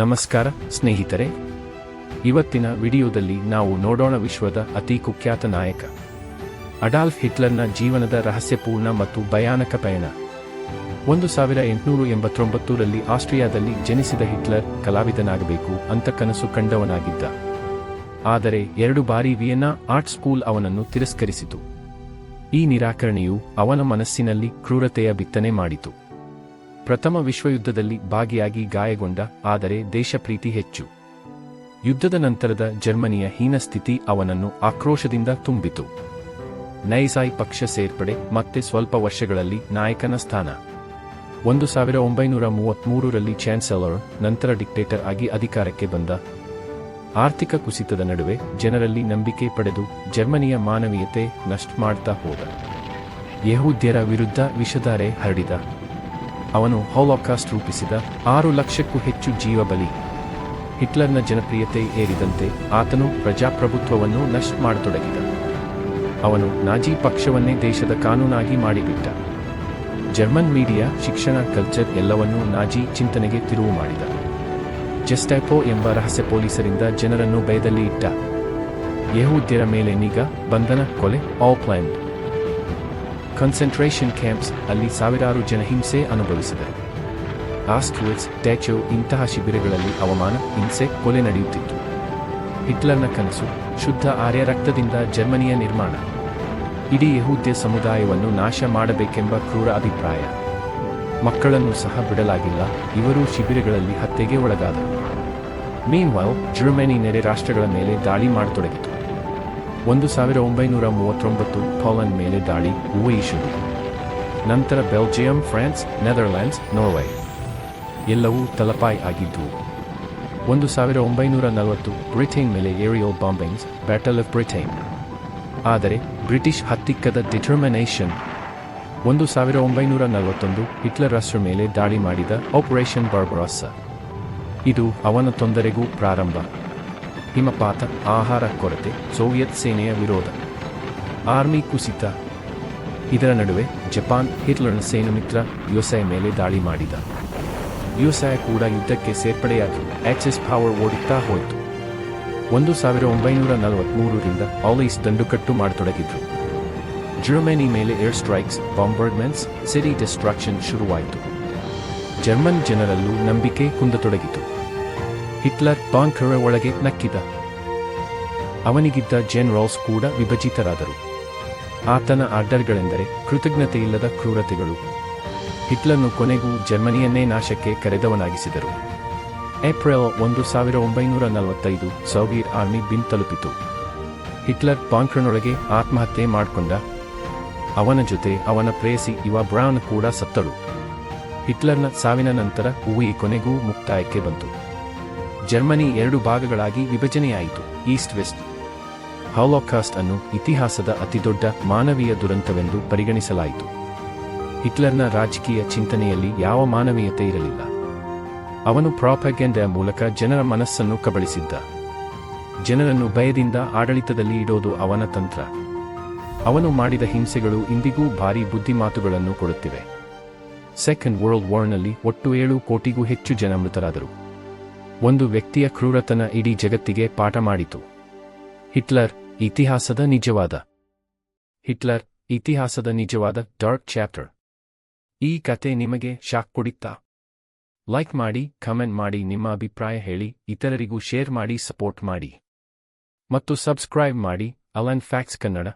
ನಮಸ್ಕಾರ, ಸ್ನೇಹಿತರೆ. ಇವತ್ತಿನ ವಿಡಿಯೋದಲ್ಲಿ ನಾವು ನೋಡೋಣ ವಿಶ್ವದ ಅತಿ ಕುಖ್ಯಾತ ನಾಯಕ. ಅಡಾಲ್ಫ್ ಹಿಟ್ಲರ್ನ ಜೀವನದ ರಹಸ್ಯಪೂರ್ಣ ಮತ್ತು ಭಯಾನಕ ಪಯಣ. ಒಂದು ಸಾವಿರ ಎಂಟುನೂರು ಎಂಬತ್ತೊಂಬತ್ತರಲ್ಲಿ ಆಸ್ಟ್ರಿಯಾದಲ್ಲಿ ಜನಿಸಿದ ಹಿಟ್ಲರ್ ಕಲಾವಿದನಾಗಬೇಕು ಅಂತ ಕನಸು ಕಂಡವನಾಗಿದ್ದ. ಆದರೆ ಎರಡು ಬಾರಿ ವಿಯೆನ್ನಾ ಆರ್ಟ್ ಸ್ಕೂಲ್ ಅವನನ್ನು ತಿರಸ್ಕರಿಸಿತು. ಈ ನಿರಾಕರಣೆಯು ಅವನ ಮನಸ್ಸಿನಲ್ಲಿ ಕ್ರೂರತೆಯ ಬಿತ್ತನೆ ಮಾಡಿತು. ಪ್ರಥಮ ವಿಶ್ವಯುದ್ಧದಲ್ಲಿ ಭಾಗಿಯಾಗಿ ಗಾಯಗೊಂಡ, ಆದರೆ ದೇಶಪ್ರೀತಿ ಹೆಚ್ಚು. ಯುದ್ಧದ ನಂತರದ ಜರ್ಮನಿಯ ಹೀನಸ್ಥಿತಿ ಅವನನ್ನು ಆಕ್ರೋಶದಿಂದ ತುಂಬಿತು. ನೈಸಾಯ್ ಪಕ್ಷ ಸೇರ್ಪಡೆ, ಮತ್ತೆ ಸ್ವಲ್ಪ ವರ್ಷಗಳಲ್ಲಿ ನಾಯಕನ ಸ್ಥಾನ. ಒಂದು ಸಾವಿರ ಒಂಬೈನೂರ ಮೂವತ್ಮೂರರಲ್ಲಿ ಚಾನ್ಸಲರ್, ನಂತರ ಡಿಕ್ಟೇಟರ್ ಆಗಿ ಅಧಿಕಾರಕ್ಕೆ ಬಂದ. ಆರ್ಥಿಕ ಕುಸಿತದ ನಡುವೆ ಜನರಲ್ಲಿ ನಂಬಿಕೆ ಪಡೆದು ಜರ್ಮನಿಯ ಮಾನವೀಯತೆ ನಷ್ಟ ಮಾಡ್ತಾ ಹೋದ. ಯಹೂದ್ಯರ ವಿರುದ್ಧ ವಿಷಧಾರೆ ಹರಡಿದ. ಅವನು ಹಾಲೋಕಾಸ್ಟ್ ರೂಪಿಸಿದ ಆರು ಲಕ್ಷಕ್ಕೂ ಹೆಚ್ಚು ಜೀವ ಬಲಿ. ಹಿಟ್ಲರ್ನ ಜನಪ್ರಿಯತೆ ಏರಿದಂತೆ ಆತನು ಪ್ರಜಾಪ್ರಭುತ್ವವನ್ನು ನಷ್ಟ ಮಾಡತೊಡಗಿದ. ಅವನು ನಾಜಿ ಪಕ್ಷವನ್ನೇ ದೇಶದ ಕಾನೂನಾಗಿ ಮಾಡಿಬಿಟ್ಟ. ಜರ್ಮನ್ ಮೀಡಿಯಾ, ಶಿಕ್ಷಣ, ಕಲ್ಚರ್ ಎಲ್ಲವನ್ನೂ ನಾಜಿ ಚಿಂತನೆಗೆ ತಿರುವು ಮಾಡಿದ. ಜೆಸ್ಟೈಪೊ ಎಂಬ ರಹಸ್ಯ ಪೊಲೀಸರಿಂದ ಜನರನ್ನು ಭಯದಲ್ಲಿ ಇಟ್ಟ ಯಹೂದ್ಯರ ಮೇಲೆ ನಿಗಾ, ಬಂಧನ ಕೊಲೆ ಆಲ್ ಪ್ಲಾನ್ಡ್ ಕನ್ಸಂಟ್ರೇಷನ್ ಕ್ಯಾಂಪ್ಸ್ ಅಲ್ಲಿ ಸಾವಿರಾರು ಜನ ಹಿಂಸೆ ಅನುಭವಿಸಿದರು. ಆಸ್ಟ್ವಿಟ್ಸ್ ಟ್ಯಾಚೋ ಇಂತಹ ಶಿಬಿರಗಳಲ್ಲಿ ಅವಮಾನ, ಹಿಂಸೆ, ಕೊಲೆ ನಡೆಯುತ್ತಿತ್ತು. ಹಿಟ್ಲರ್ನ ಕನಸು, ಶುದ್ಧ ಆರ್ಯ ರಕ್ತದಿಂದ ಜರ್ಮನಿಯ ನಿರ್ಮಾಣ. ಇಡೀ ಯಹೂದ್ಯ ಸಮುದಾಯವನ್ನು ನಾಶ ಮಾಡಬೇಕೆಂಬ ಕ್ರೂರ ಅಭಿಪ್ರಾಯ. ಮಕ್ಕಳನ್ನು ಸಹ ಬಿಡಲಾಗಿಲ್ಲ, ಇವರು ಶಿಬಿರಗಳಲ್ಲಿ ಹತ್ಯೆಗೆ ಒಳಗಾದರು. ಮೀನ್ವಾಲ್ ಜರ್ಮನಿ ನೆರೆ ರಾಷ್ಟ್ರಗಳ ಮೇಲೆ ದಾಳಿ ಮಾಡತೊಡಗಿತು. ಒಂದು ಸಾವಿರ ಒಂಬೈನೂರ ಮೂವತ್ತೊಂಬತ್ತು ಪೋಲೆಂಡ್ ಮೇಲೆ ದಾಳಿ ಊಹಿಸುವುದು ನಂತರ ಬೆಲ್ಜಿಯಂ, ಫ್ರಾನ್ಸ್ ನೆದರ್ಲ್ಯಾಂಡ್ಸ್ ನಾರ್ವೆ. ಎಲ್ಲವೂ ತಲಪಾಯಿ ಆಗಿದ್ದವು ಒಂದು ಸಾವಿರ ಒಂಬೈನೂರ ನಲವತ್ತು ಬ್ರಿಟೇನ್ ಮೇಲೆ aerial bombings, battle of Britain. ಆದರೆ ಬ್ರಿಟಿಷ್ ಹತ್ತಿಕ್ಕದ ಡಿಟರ್ಮಿನೇಷನ್, ಒಂದು ಸಾವಿರ ಒಂಬೈನೂರ ನಲವತ್ತೊಂದು ಹಿಟ್ಲರ್ ರಾಷ್ಟ್ರ ಮೇಲೆ ದಾಳಿ ಮಾಡಿದ ಆಪರೇಷನ್ ಬಾರ್ಬರಾಸ. ಇದು ಅವನ ತೊಂದರೆಗೂ ಪ್ರಾರಂಭ. ಹಿಮಪಾತ, ಆಹಾರ ಕೊರತೆ, ಸೋವಿಯತ್ ಸೇನೆಯ ವಿರೋಧ. ಆರ್ಮಿ ಕುಸಿತ. ಇದರ ನಡುವೆ ಜಪಾನ್ ಹಿಟ್ಲರ್ನ ಸೇನುಮಿತ್ರ ಯುಎಸ್ಐ ಮೇಲೆ ದಾಳಿ ಮಾಡಿದ. ಯುಎಸ್ಐ ಕೂಡ ಯುದ್ಧಕ್ಕೆ ಸೇರ್ಪಡೆಯಾಗಿ ಆಕ್ಸಿಸ್ ಪವರ್ ಓಡುತ್ತಾ ಹೋಯಿತು. ಒಂದು ಸಾವಿರ ಒಂಬೈನೂರ ನಲವತ್ಮೂರರಿಂದ ಆಲೈಸ್ ದಂಡುಕಟ್ಟು ಮಾಡತೊಡಗಿದ್ರು. ಜರ್ಮನಿ ಮೇಲೆ air strikes bombardments series destruction ಶುರುವಾಯಿತು. ಜರ್ಮನ್ ಜನರಲ್ಲೂ ನಂಬಿಕೆ ಕುಂದತೊಡಗಿತು. ಹಿಟ್ಲರ್ ಬಾಂಕರ ಒಳಗೆ ನಕ್ಕಿದ. ಅವನಿಗಿದ್ದ ಜನರಲ್ಸ್ ಕೂಡ ವಿಭಜಿತರಾದರು. ಆತನ ಆರ್ಡರ್ಗಳೆಂದರೆ ಕೃತಜ್ಞತೆಯಿಲ್ಲದ ಕ್ರೂರತೆಗಳು. ಹಿಟ್ಲರ್ನು ಕೊನೆಗೂ ಜರ್ಮನಿಯನ್ನೇ ನಾಶಕ್ಕೆ ಕರೆದವನಾಗಿಸಿದರು. ಏಪ್ರಿಲ್ ಒಂದು ಸಾವಿರ ಒಂಬೈನೂರ ನಲವತ್ತೈದು ಸೌಗೀರ್ ಆರ್ಮಿ ಬಿನ್ ತಲುಪಿತು. ಹಿಟ್ಲರ್ ಬಾಂಕ್ರನೊಳಗೆ ಆತ್ಮಹತ್ಯೆ ಮಾಡಿಕೊಂಡ. ಅವನ ಜೊತೆ ಅವನ ಪ್ರೇಯಸಿ ಇವ ಬ್ರೌನ್ ಕೂಡ ಸತ್ತಳು ಹಿಟ್ಲರ್ನ ಸಾವಿನ ನಂತರ ಹೂವಿ ಕೊನೆಗೂ ಮುಕ್ತಾಯಕ್ಕೆ ಬಂತು. ಜರ್ಮನಿ ಎರಡು ಭಾಗಗಳಾಗಿ ವಿಭಜನೆಯಾಯಿತು, ಈಸ್ಟ್ ವೆಸ್ಟ್. ಹಾಲೋಕಾಸ್ಟ್ ಅನ್ನು ಇತಿಹಾಸದ ಅತಿದೊಡ್ಡ ಮಾನವೀಯ ದುರಂತವೆಂದು ಪರಿಗಣಿಸಲಾಯಿತು. ಹಿಟ್ಲರ್ನ ರಾಜಕೀಯ ಚಿಂತನೆಯಲ್ಲಿ ಯಾವ ಮಾನವೀಯತೆ ಇರಲಿಲ್ಲ. ಅವನು ಪ್ರಾಪಗೆಂಡ ಮೂಲಕ ಜನರ ಮನಸ್ಸನ್ನು ಕಬಳಿಸಿದ್ದ. ಜನರನ್ನು ಭಯದಿಂದ ಆಡಳಿತದಲ್ಲಿ ಇಡೋದು ಅವನ ತಂತ್ರ. ಅವನು ಮಾಡಿದ ಹಿಂಸೆಗಳು ಇಂದಿಗೂ ಭಾರೀ ಬುದ್ಧಿಮಾತುಗಳನ್ನು ಕೊಡುತ್ತಿವೆ. ಸೆಕೆಂಡ್ ವರ್ಲ್ಡ್ ವಾರ್ನಲ್ಲಿ ಒಟ್ಟು ಏಳು ಕೋಟಿಗೂ ಹೆಚ್ಚು ಜನ ಮೃತರಾದರು. ಒಂದು ವ್ಯಕ್ತಿಯ ಕ್ರೂರತನ ಇಡೀ ಜಗತ್ತಿಗೆ ಪಾಠ ಮಾಡಿತು. ಹಿಟ್ಲರ್, ಇತಿಹಾಸದ ನಿಜವಾದ. ಹಿಟ್ಲರ್, ಇತಿಹಾಸದ ನಿಜವಾದ ಡಾರ್ಕ್ ಚಾಪ್ಟರ್. ಈ ಕತೆ ನಿಮಗೆ ಶಾಕ್ ಕೊಡಿತ್ತಾ? ಲೈಕ್ ಮಾಡಿ, ಕಮೆಂಟ್ ಮಾಡಿ, ನಿಮ್ಮ ಅಭಿಪ್ರಾಯ ಹೇಳಿ, ಇತರರಿಗೂ ಶೇರ್ ಮಾಡಿ, ಸಪೋರ್ಟ್ ಮಾಡಿ. ಮತ್ತು ಸಬ್ಸ್ಕ್ರೈಬ್ ಮಾಡಿ, ಅಲನ್ ಫ್ಯಾಕ್ಸ್ ಕನ್ನಡ.